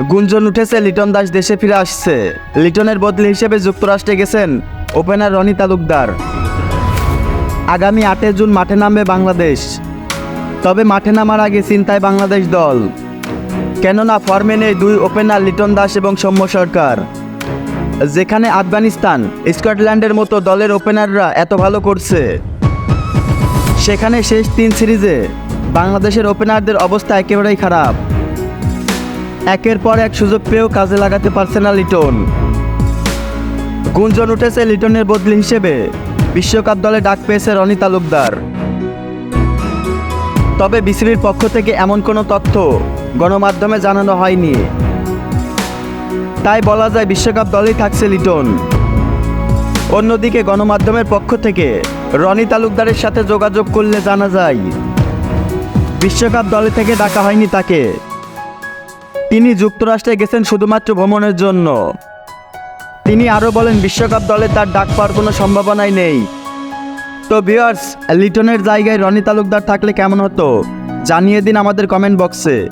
গুঞ্জন উঠেছে, লিটন দাস দেশে ফিরে আসছে। লিটনের বদলি হিসেবে যুক্তরাষ্ট্রে গেছেন ওপেনার রনি তালুকদার। আগামী আটে জুন মাঠে নামবে বাংলাদেশ। তবে মাঠে নামার আগে চিন্তায় বাংলাদেশ দল। কেননা ফর্মে নেই দুই ওপেনার লিটন দাস এবং সৌম্য সরকার। যেখানে আফগানিস্তান, স্কটল্যান্ডের মতো দলের ওপেনাররা এত ভালো করছে। সেখানে শেষ তিন সিরিজে বাংলাদেশের ওপেনারদের অবস্থা একেবারেই খারাপ। একের পর এক সুযোগ পেয়েও কাজে লাগাতে পারছে না লিটন। গুঞ্জন উঠেছে লিটনের বদলি হিসেবে। বিশ্বকাপ দলে ডাক পেয়েছে রনি তালুকদার। তবে বিসিবির পক্ষ থেকে এমন কোনো তথ্য গণমাধ্যমে জানানো হয়নি। তাই বলা যায় বিশ্বকাপ দলেই থাকছে লিটন। অন্যদিকে গণমাধ্যমের পক্ষ থেকে রনি তালুকদারের সাথে যোগাযোগ করলে জানা যায়, বিশ্বকাপ দলে থেকে ডাকা হয়নি তাকে। তিনি যুক্তরাষ্ট্রে গেছেন শুধুমাত্র ভ্রমণের জন্য। তিনি আরও বলেন, বিশ্বকাপ দলে তার ডাক পাওয়ার কোনো সম্ভাবনাই নেই। তো ভিওয়ার্স লিটনের জায়গায় রনি তালুকদার থাকলে কেমন হতো? জানিয়ে দিন আমাদের কমেন্ট বক্সে।